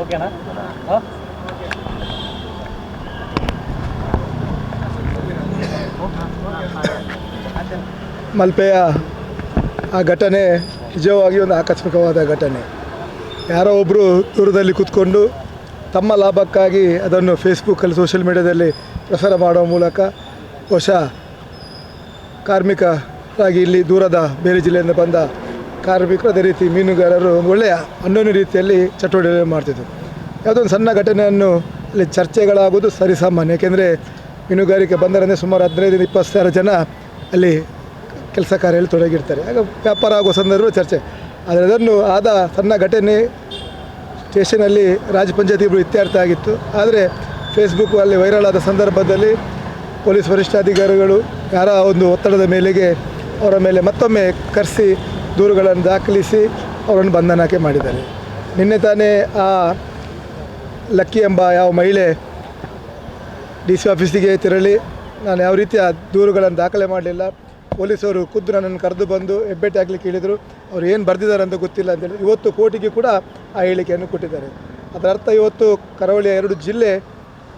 ಓಕೆನಾ? ಮಲ್ಪೆಯ ಆ ಘಟನೆ ನಿಜವಾಗಿ ಒಂದು ಆಕಸ್ಮಿಕವಾದ ಘಟನೆ. ಯಾರೋ ಒಬ್ಬರು ದೂರದಲ್ಲಿ ಕೂತ್ಕೊಂಡು ತಮ್ಮ ಲಾಭಕ್ಕಾಗಿ ಅದನ್ನು ಫೇಸ್ಬುಕ್ಕಲ್ಲಿ ಸೋಷಿಯಲ್ ಮೀಡ್ಯಾದಲ್ಲಿ ಪ್ರಸಾರ ಮಾಡುವ ಮೂಲಕ ಹೊಸ ಕಾರ್ಮಿಕರಾಗಿ ಇಲ್ಲಿ ದೂರದ ಬೇರೆ ಜಿಲ್ಲೆಯಿಂದ ಬಂದ ಕಾರ್ಮಿಕರು ಅದೇ ರೀತಿ ಮೀನುಗಾರರು ಒಳ್ಳೆಯ ಅನ್ಯೋನ್ಯ ರೀತಿಯಲ್ಲಿ ಚಟುವಟಿಕೆ ಮಾಡ್ತಿದ್ದರು. ಯಾವುದೋ ಒಂದು ಸಣ್ಣ ಘಟನೆಯನ್ನು ಅಲ್ಲಿ ಚರ್ಚೆಗಳಾಗೋದು ಸರಿಸಾಮಾನ್ಯ ಏಕೆಂದರೆ ಮೀನುಗಾರಿಕೆ ಬಂದರಂದರೆ ಸುಮಾರು ಹದಿನೈದರಿಂದ ಇಪ್ಪತ್ತು ಸಾವಿರ ಜನ ಅಲ್ಲಿ ಕೆಲಸ ಕಾರ್ಯದಲ್ಲಿ ತೊಡಗಿರ್ತಾರೆ. ಆಗ ವ್ಯಾಪಾರ ಆಗುವ ಸಂದರ್ಭ ಚರ್ಚೆ. ಆದರೆ ಅದನ್ನು ಆದ ಸಣ್ಣ ಘಟನೆ ಸ್ಟೇಷನಲ್ಲಿ ರಾಜ ಪಂಚಾಯತಿ ಇಬ್ಬರು ಇತ್ಯರ್ಥ ಆಗಿತ್ತು. ಆದರೆ ಫೇಸ್ಬುಕ್ ಅಲ್ಲಿ ವೈರಲ್ ಆದ ಸಂದರ್ಭದಲ್ಲಿ ಪೊಲೀಸ್ ವರಿಷ್ಠಾಧಿಕಾರಿಗಳು ಯಾರ ಒಂದು ಒತ್ತಡದ ಮೇಲೆಗೆ ಅವರ ಮೇಲೆ ಮತ್ತೊಮ್ಮೆ ಕರೆಸಿ ದೂರುಗಳನ್ನು ದಾಖಲಿಸಿ ಅವರನ್ನು ಬಂಧನಕ್ಕೆ ಮಾಡಿದ್ದಾರೆ. ನಿನ್ನೆ ತಾನೇ ಆ ಲಕ್ಕಿ ಎಂಬ ಯಾವ ಮಹಿಳೆ ಡಿ ಸಿ ಆಫೀಸಿಗೆ ತೆರಳಿ, ನಾನು ಯಾವ ರೀತಿಯ ದೂರುಗಳನ್ನು ದಾಖಲೆ ಮಾಡಲಿಲ್ಲ, ಪೊಲೀಸರು ಖುದ್ದು ನನ್ನನ್ನು ಕರೆದು ಬಂದು ಹೆಬ್ಬೆಟ್ಟು ಹಾಕ್ಲಿಕ್ಕೆ ಹೇಳಿದರು, ಅವರು ಏನು ಬರೆದಿದ್ದಾರೆ ಅಂತ ಗೊತ್ತಿಲ್ಲ ಅಂತೇಳಿ ಇವತ್ತು ಕೋರ್ಟಿಗೆ ಕೂಡ ಆ ಹೇಳಿಕೆಯನ್ನು ಕೊಟ್ಟಿದ್ದಾರೆ. ಅದರ ಅರ್ಥ ಇವತ್ತು ಕರಾವಳಿಯ ಎರಡು ಜಿಲ್ಲೆ,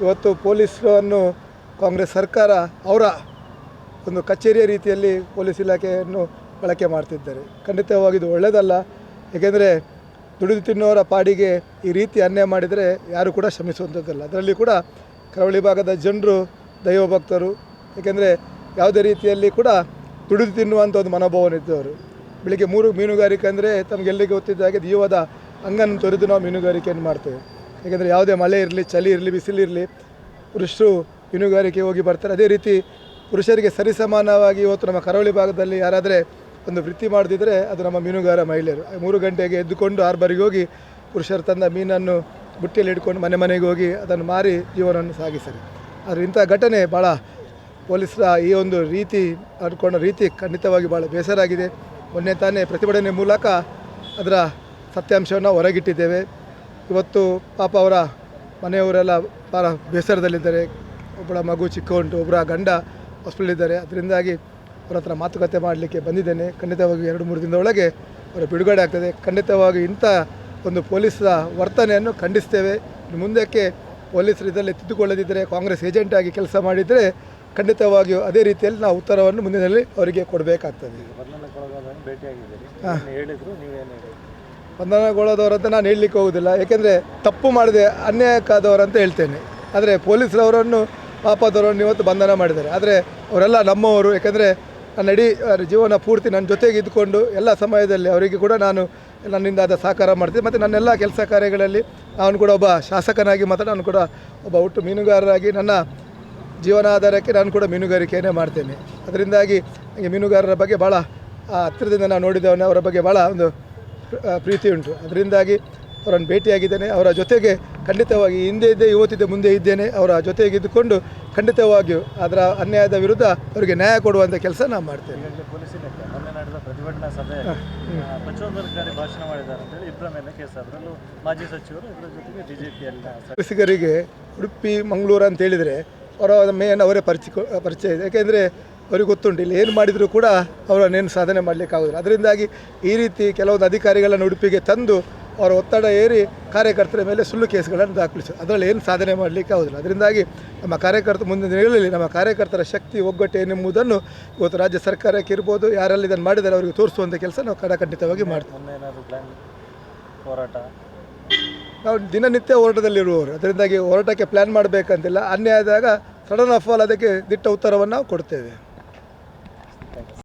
ಇವತ್ತು ಪೊಲೀಸರನ್ನು ಕಾಂಗ್ರೆಸ್ ಸರ್ಕಾರ, ಅವರ ಒಂದು ಕಚೇರಿಯ ರೀತಿಯಲ್ಲಿ ಪೊಲೀಸ್ ಇಲಾಖೆಯನ್ನು ಬಳಕೆ ಮಾಡ್ತಿದ್ದಾರೆ. ಖಂಡಿತವಾಗಿ ಇದು ಒಳ್ಳೆಯದಲ್ಲ ಏಕೆಂದರೆ ದುಡಿದು ತಿನ್ನೋರ ಪಾಡಿಗೆ ಈ ರೀತಿ ಅನ್ಯಾಯ ಮಾಡಿದರೆ ಯಾರು ಕೂಡ ಶ್ರಮಿಸುವಂಥದ್ದಲ್ಲ. ಅದರಲ್ಲಿ ಕೂಡ ಕರಾವಳಿ ಭಾಗದ ಜನರು ದೈವ ಭಕ್ತರು ಏಕೆಂದರೆ ಯಾವುದೇ ರೀತಿಯಲ್ಲಿ ಕೂಡ ದುಡಿದು ತಿನ್ನುವಂಥ ಒಂದು ಮನೋಭಾವನಿದ್ದವರು ಬೆಳಿಗ್ಗೆ ಮೂರು ಮೀನುಗಾರಿಕೆ ಅಂದರೆ ತಮಗೆಲ್ಲಿಗೆ ಗೊತ್ತಿದ್ದ ಹಾಗೆ ದೀವದ ಅಂಗನ್ನು ತೊರೆದು ನಾವು ಮೀನುಗಾರಿಕೆಯನ್ನು ಮಾಡ್ತೇವೆ. ಏಕೆಂದರೆ ಯಾವುದೇ ಮಳೆ ಇರಲಿ, ಚಳಿ ಇರಲಿ ಬಿಸಿಲಿರಲಿ ಪುರುಷರು ಮೀನುಗಾರಿಕೆ ಹೋಗಿ ಬರ್ತಾರೆ. ಅದೇ ರೀತಿ ಪುರುಷರಿಗೆ ಸರಿಸಮಾನವಾಗಿ ಇವತ್ತು ನಮ್ಮ ಕರಾವಳಿ ಭಾಗದಲ್ಲಿ ಯಾರಾದರೆ ಒಂದು ವೃತ್ತಿ ಮಾಡದಿದ್ದರೆ ಅದು ನಮ್ಮ ಮೀನುಗಾರ ಮಹಿಳೆಯರು. ಮೂರು ಗಂಟೆಗೆ ಎದ್ದುಕೊಂಡು ಆರ್ಬರಿಗೆ ಹೋಗಿ ಪುರುಷರು ತಂದ ಮೀನನ್ನು ಬುಟ್ಟಿಯಲ್ಲಿ ಇಟ್ಕೊಂಡು ಮನೆ ಮನೆಗೆ ಹೋಗಿ ಅದನ್ನು ಮಾರಿ ಜೀವನವನ್ನು ಸಾಗಿಸ್ತಾರೆ ಆದರೆ ಇಂಥ ಘಟನೆ ಭಾಳ ಪೊಲೀಸರ ಈ ಒಂದು ರೀತಿ ಅಡ್ಕೊಂಡ ರೀತಿ ಖಂಡಿತವಾಗಿ ಭಾಳ ಬೇಸರ ಆಗಿದೆ ಮೊನ್ನೆ ತಾನೇ ಪ್ರತಿಭಟನೆ ಮೂಲಕ ಅದರ ಸತ್ಯಾಂಶವನ್ನು ಹೊರಗಿಟ್ಟಿದ್ದೇವೆ. ಇವತ್ತು ಪಾಪ ಅವರ ಮನೆಯವರೆಲ್ಲ ಭಾಳ ಬೇಸರದಲ್ಲಿದ್ದಾರೆ. ಒಬ್ಬಳ ಮಗು ಚಿಕ್ಕ ಉಂಟು ಒಬ್ಬರ ಗಂಡ ಹಾಸ್ಪಿಟಲಿದ್ದಾರೆ ಅದರಿಂದಾಗಿ ಅವರ ಹತ್ರ ಮಾತುಕತೆ ಮಾಡಲಿಕ್ಕೆ ಬಂದಿದ್ದೇನೆ. ಖಂಡಿತವಾಗಿ ಎರಡು ಮೂರು ದಿನದ ಒಳಗೆ ಅವರ ಬಿಡುಗಡೆ ಆಗ್ತದೆ. ಖಂಡಿತವಾಗಿ ಇಂಥ ಒಂದು ಪೊಲೀಸರ ವರ್ತನೆಯನ್ನು ಖಂಡಿಸ್ತೇವೆ. ಇನ್ನು ಮುಂದಕ್ಕೆ ಪೊಲೀಸರು ಇದರಲ್ಲಿ ತಿದ್ದುಕೊಳ್ಳದಿದ್ದರೆ ಕಾಂಗ್ರೆಸ್ ಏಜೆಂಟ್ ಆಗಿ ಕೆಲಸ ಮಾಡಿದರೆ ಖಂಡಿತವಾಗಿಯೂ ಅದೇ ರೀತಿಯಲ್ಲಿ ನಾವು ಉತ್ತರವನ್ನು ಮುಂದಿನಲ್ಲಿ ಅವರಿಗೆ ಕೊಡಬೇಕಾಗ್ತದೆ. ಬಂಧನಗೊಳ್ಳೋದವರಂತ ನಾನು ಹೇಳಲಿಕ್ಕೆ ಹೋಗೋದಿಲ್ಲ ಏಕೆಂದರೆ ತಪ್ಪು ಮಾಡಿದೆ ಅನ್ಯಾಯಕ್ಕಾದವರಂತ ಹೇಳ್ತೇನೆ. ಆದರೆ ಪೊಲೀಸರವರನ್ನು ಪಾಪದವರನ್ನು ಇವತ್ತು ಬಂಧನ ಮಾಡಿದ್ದಾರೆ. ಆದರೆ ಅವರೆಲ್ಲ ನಮ್ಮವರು. ಏಕೆಂದರೆ ಅಹ್, ಜೀವನ ಪೂರ್ತಿ ನನ್ನ ಜೊತೆಗೆ ಇದ್ದುಕೊಂಡು ಎಲ್ಲ ಸಮಯದಲ್ಲಿ ಅವರಿಗೆ ಕೂಡ ನಾನು ನನ್ನಿಂದ ಆದ ಸಹಕಾರ ಮಾಡ್ತೀನಿ. ಮತ್ತು ನನ್ನೆಲ್ಲ ಕೆಲಸ ಕಾರ್ಯಗಳಲ್ಲಿ ನಾನು ಕೂಡ ಒಬ್ಬ ಶಾಸಕನಾಗಿ ಮಾತ್ರ ನಾನು ಕೂಡ ಒಬ್ಬ ಒಟ್ಟು ಮೀನುಗಾರರಾಗಿ ನನ್ನ ಜೀವನಾಧಾರಕ್ಕೆ ನಾನು ಕೂಡ ಮೀನುಗಾರಿಕೆಯನ್ನೇ ಮಾಡ್ತೇನೆ. ಅದರಿಂದಾಗಿ ನನಗೆ ಮೀನುಗಾರರ ಬಗ್ಗೆ ಭಾಳ ಹತ್ತಿರದಿಂದ ನಾನು ನೋಡಿದವನ ಅವರ ಬಗ್ಗೆ ಭಾಳ ಒಂದು ಪ್ರೀತಿ ಉಂಟು. ಅದರಿಂದಾಗಿ ಅವರನ್ನು ಭೇಟಿಯಾಗಿದ್ದೇನೆ. ಅವರ ಜೊತೆಗೆ ಖಂಡಿತವಾಗಿ ಹಿಂದೆ ಇದ್ದೆ ಇವತ್ತಿದ್ದೆ ಮುಂದೆ ಇದ್ದೇನೆ. ಅವರ ಜೊತೆಗೆ ಇದ್ದುಕೊಂಡು ಖಂಡಿತವಾಗಿಯೂ ಅದರ ಅನ್ಯಾಯದ ವಿರುದ್ಧ ಅವರಿಗೆ ನ್ಯಾಯ ಕೊಡುವಂಥ ಕೆಲಸ ನಾನು ಮಾಡ್ತೇನೆ. ಕೃಷಿಕರಿಗೆ ಪೊಲೀಸ್ ಇಲಾಖೆ ಮೊನ್ನೆ ನಡೆದ ಪ್ರತಿಭಟನಾ ಸಭೆ ಪ್ರಚೋದನಕಾರಿ ಭಾಷಣ ಮಾಡಿದ್ದಾರೆ ಅಂತೇಳಿ ಇಬ್ಬರ ಮೇಲೆ ಕೇಸ್ ಅದರಲ್ಲೂ ಮಾಜಿ ಸಚಿವರು ಇದರ ಜೊತೆಗೆ ಬಿ ಜೆ ಪಿಯಲ್ಲಿ ಉಡುಪಿ ಮಂಗಳೂರು ಅಂತ ಹೇಳಿದರೆ ಅವರ ಮೇನ್ ಅವರೇ ಪರಿಚಯ ಪರಿಚಯ ಇದೆ. ಯಾಕೆಂದರೆ ಅವ್ರಿಗೆ ಗೊತ್ತುಂಟು ಇಲ್ಲಿ ಏನು ಮಾಡಿದರೂ ಕೂಡ ಅವರನ್ನೇನು ಸಾಧನೆ ಮಾಡಲಿಕ್ಕಾಗೋದಿಲ್ಲ. ಅದರಿಂದಾಗಿ ಈ ರೀತಿ ಕೆಲವೊಂದು ಅಧಿಕಾರಿಗಳನ್ನು ಉಡುಪಿಗೆ ತಂದು ಅವರ ಒತ್ತಡ ಏರಿ ಕಾರ್ಯಕರ್ತರ ಮೇಲೆ ಸುಳ್ಳು ಕೇಸ್ಗಳನ್ನು ದಾಖಲಿಸಿದರು. ಅದರಲ್ಲಿ ಏನು ಸಾಧನೆ ಮಾಡಲಿಕ್ಕೆ ಆಗೋದಿಲ್ಲ. ಅದರಿಂದಾಗಿ ನಮ್ಮ ಕಾರ್ಯಕರ್ತರು ಮುಂದಿನ ದಿನಗಳಲ್ಲಿ ನಮ್ಮ ಕಾರ್ಯಕರ್ತರ ಶಕ್ತಿ ಒಗ್ಗಟ್ಟು ಏನೆಂಬುದನ್ನು ಇವತ್ತು ರಾಜ್ಯ ಸರ್ಕಾರಕ್ಕೆ ಇರ್ಬೋದು ಯಾರಲ್ಲಿ ಇದನ್ನು ಮಾಡಿದರೆ ಅವರಿಗೆ ತೋರಿಸುವಂಥ ಕೆಲಸ ನಾವು ಕಡಖಂಡಿತವಾಗಿ ಮಾಡ್ತೀವಿ. ಹೋರಾಟ? ನಾವು ದಿನನಿತ್ಯ ಹೋರಾಟದಲ್ಲಿರುವವರು. ಅದರಿಂದಾಗಿ ಹೋರಾಟಕ್ಕೆ ಪ್ಲ್ಯಾನ್ ಮಾಡಬೇಕಂತಿಲ್ಲ. ಅನ್ಯಾಯ ಆದಾಗ ಸಡನ್ ಆಫ್ ಆಲ್ ಅದಕ್ಕೆ ದಿಟ್ಟ ಉತ್ತರವನ್ನು ನಾವು ಕೊಡ್ತೇವೆ.